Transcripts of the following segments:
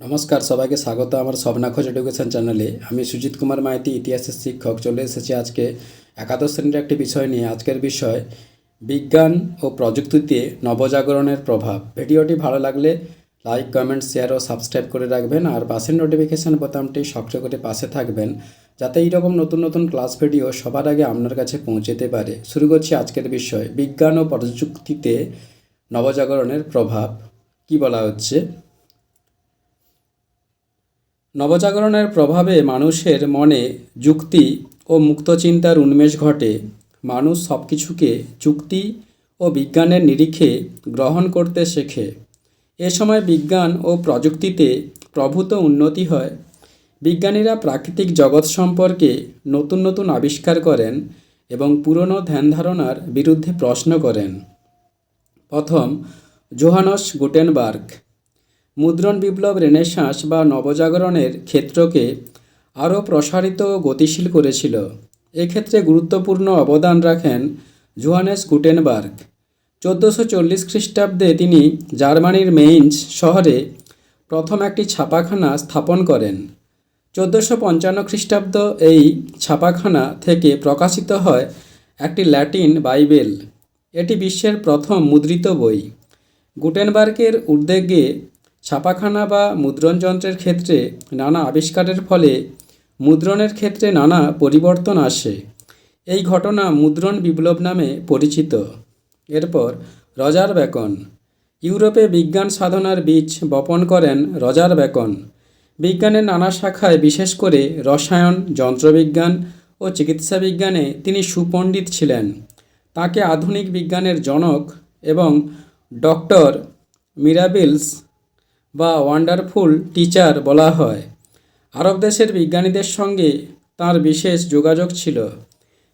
নমস্কার, সবাইকে স্বাগত আমার স্বপ্নাখোঁজ এডুকেশন চ্যানেলে। আমি সুজিত কুমার মাইতি, ইতিহাসের শিক্ষক। চলে এসেছি আজকে একাদশ শ্রেণির একটি বিষয় নিয়ে। আজকের বিষয়, বিজ্ঞান ও প্রযুক্তিতে নবজাগরণের প্রভাব। ভিডিওটি ভালো লাগলে লাইক, কমেন্ট, শেয়ার ও সাবস্ক্রাইব করে রাখবেন। আর পাশের নোটিফিকেশান বোতামটি সক্রিয় করে পাশে থাকবেন, যাতে এইরকম নতুন নতুন ক্লাস ভিডিও সবার আগে আপনার কাছে পৌঁছতে পারে। শুরু করছি আজকের বিষয়, বিজ্ঞান ও প্রযুক্তিতে নবজাগরণের প্রভাব। কি বলা হচ্ছে? নবজাগরণের প্রভাবে মানুষের মনে যুক্তি ও মুক্ত চিন্তার উন্মেষ ঘটে। মানুষ সব কিছুকে যুক্তি ও বিজ্ঞানের নিরিখে গ্রহণ করতে শেখে। এ সময় বিজ্ঞান ও প্রযুক্তিতে প্রভূত উন্নতি হয়। বিজ্ঞানীরা প্রাকৃতিক জগৎ সম্পর্কে নতুন নতুন আবিষ্কার করেন এবং পুরনো ধ্যান ধারণার বিরুদ্ধে প্রশ্ন করেন। প্রথম, জোহানস গুটেনবার্গ। মুদ্রণ বিপ্লব রেনেসাঁস বা নবজাগরণের ক্ষেত্রকে আরও প্রসারিত ও গতিশীল করেছিল। এক্ষেত্রে গুরুত্বপূর্ণ অবদান রাখেন জোহানেস গুটেনবার্গ। চোদ্দোশো চল্লিশ খ্রিস্টাব্দে তিনি জার্মানির মেইনস শহরে প্রথম একটি ছাপাখানা স্থাপন করেন। চোদ্দোশো পঞ্চান্ন খ্রিস্টাব্দ এই ছাপাখানা থেকে প্রকাশিত হয় একটি ল্যাটিন বাইবেল। এটি বিশ্বের প্রথম মুদ্রিত বই। গুটেনবার্গের উদ্যোগে ছাপাখানা বা মুদ্রণ যন্ত্রের ক্ষেত্রে নানা আবিষ্কারের ফলে মুদ্রণের ক্ষেত্রে নানা পরিবর্তন আসে। এই ঘটনা মুদ্রণ বিপ্লব নামে পরিচিত। এরপর রজার বেকন ইউরোপে বিজ্ঞান সাধনার বীজ বপন করেন রজার বেকন বিজ্ঞানের নানা শাখায় বিশেষ করে রসায়ন, যন্ত্রবিজ্ঞান ও চিকিৎসা বিজ্ঞানে তিনি সুপণ্ডিত ছিলেন। তাকে আধুনিক বিজ্ঞানের জনক এবং ডক্টর মিরাবিলস বা ওয়ান্ডারফুল টিচার বলা হয়। আরব দেশের বিজ্ঞানীদের সঙ্গে তার বিশেষ যোগাযোগ ছিল।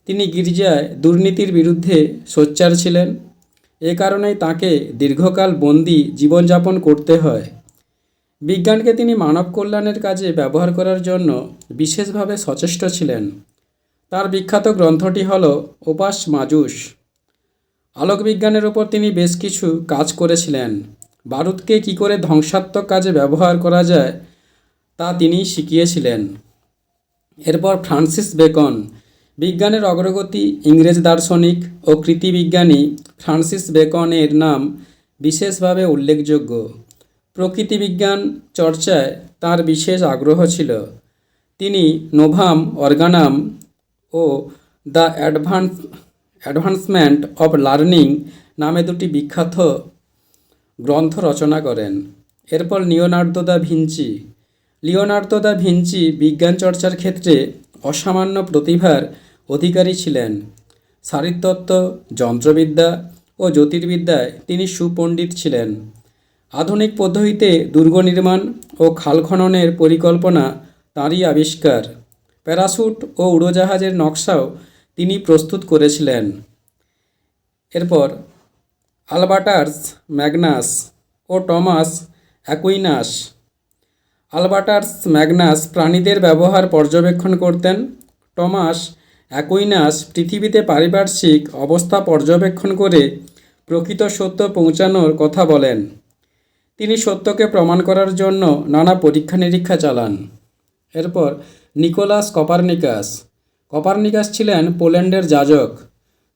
তিনি গির্জায় দুর্নীতির বিরুদ্ধে সোচ্চার ছিলেন। এ কারণেই তাকে দীর্ঘকাল বন্দি জীবনযাপন করতে হয়। বিজ্ঞানকে তিনি মানব কল্যাণের কাজে ব্যবহার করার জন্য বিশেষভাবে সচেষ্ট ছিলেন। তার বিখ্যাত গ্রন্থটি হল ওপাস মাজুস। আলোকবিজ্ঞানের ওপর তিনি বেশ কিছু কাজ করেছিলেন। বারুদকে কী করে ধ্বংসাত্মক কাজে ব্যবহার করা যায় তা তিনি শিখিয়েছিলেন। এরপর ফ্রান্সিস বেকন, বিজ্ঞানের অগ্রগতি, ইংরেজ দার্শনিক ও কৃতিবিজ্ঞানী ফ্রান্সিস বেকনের নাম বিশেষভাবে উল্লেখযোগ্য। প্রকৃতিবিজ্ঞান চর্চায় তার বিশেষ আগ্রহ ছিল। তিনি Novum Organum O the advance, advancement of learning নামে দুটি বিখ্যাত গ্রন্থ রচনা করেন। এরপর Leonardo da Vinci. Leonardo da Vinci বিজ্ঞান চর্চার ক্ষেত্রে অসামান্য প্রতিভার অধিকারী ছিলেন। শারীরতত্ত্ব যন্ত্রবিদ্যা ও জ্যোতির্বিদ্যায় তিনি সুপণ্ডিত ছিলেন। আধুনিক পদ্ধতিতে দুর্গ নির্মাণ ও খাল খননের পরিকল্পনা তাঁরই আবিষ্কার। প্যারাশুট ও উড়োজাহাজের নকশাও তিনি প্রস্তুত করেছিলেন। এরপর আলবার্টাস ম্যাগনাস ও টমাস অ্যাকুইনাস। আলবার্টাস ম্যাগনাস প্রাণীদের ব্যবহার পর্যবেক্ষণ করতেন। টমাস অ্যাকুইনাস পৃথিবীতে পারিপার্শ্বিক অবস্থা পর্যবেক্ষণ করে প্রকৃত সত্য পৌঁছানোর কথা বলেন। তিনি সত্যকে প্রমাণ করার জন্য নানা পরীক্ষা নিরীক্ষা চালান। এরপর নিকোলাস কপারনিকাস। কপারনিকাস ছিলেন পোল্যান্ডের যাজক।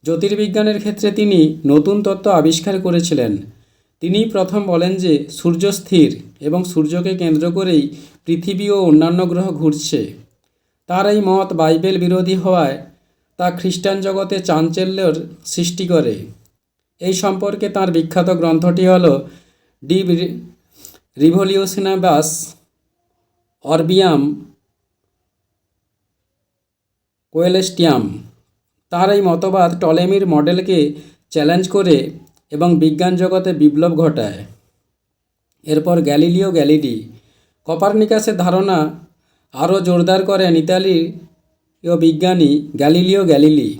জ্যোতির্বিজ্ঞানের ক্ষেত্রে তিনি নতুন তত্ত্ব আবিষ্কার করেছিলেন। তিনিই প্রথম বলেন যে, সূর্য স্থির এবং সূর্যকে কেন্দ্র করেই পৃথিবী ও অন্যান্য গ্রহ ঘুরছে। তার এই মত বাইবেল বিরোধী হওয়ায় তা খ্রিস্টান জগতে চাঞ্চল্যের সৃষ্টি করে। এই সম্পর্কে তার বিখ্যাত গ্রন্থটি হল ডি রিভলিউশনাবাস অরবিয়াম কোয়েলেস্টিয়াম। তার এই মতবাদ টলেমির মডেলকে চ্যালেঞ্জ করে এবং বিজ্ঞান জগতে বিপ্লব ঘটায়। এরপর গ্যালিলিও গ্যালিলি। কপারনিকাসের ধারণা আরও জোরদার করেন ইতালীয় বিজ্ঞানী গ্যালিলিও গ্যালিলি।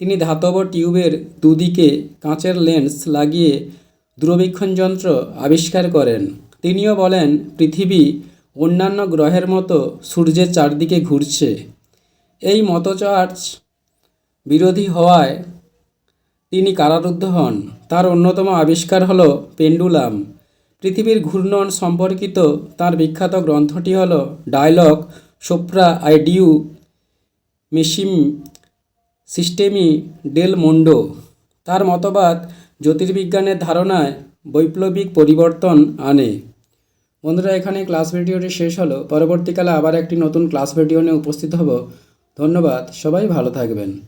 তিনি ধাতব টিউবের দুদিকে কাঁচের লেন্স লাগিয়ে দূরবীক্ষণ যন্ত্র আবিষ্কার করেন। তিনিও বলেন, পৃথিবী অন্যান্য গ্রহের মতো সূর্যের চারদিকে ঘুরছে। এই মতচার্চ বিরোধী হওয়ায় তিনি কারারুদ্ধ হন। তার অন্যতম আবিষ্কার হলো পেন্ডুলাম। পৃথিবীর ঘূর্ণন সম্পর্কিত তার বিখ্যাত গ্রন্থটি হল ডায়লগ সোপ্রা আইডিউ মিসিম সিস্টেমি ডেল মোন্ডো। তার মতবাদ জ্যোতির্বিজ্ঞানের ধারণায় বৈপ্লবিক পরিবর্তন আনে। বন্ধুরা এখানে ক্লাস ভিডিওটি শেষ হলো। পরবর্তীকালে আবার একটি নতুন ক্লাস ভিডিও নিয়ে উপস্থিত হব। ধন্যবাদ। সবাই ভালো থাকবেন।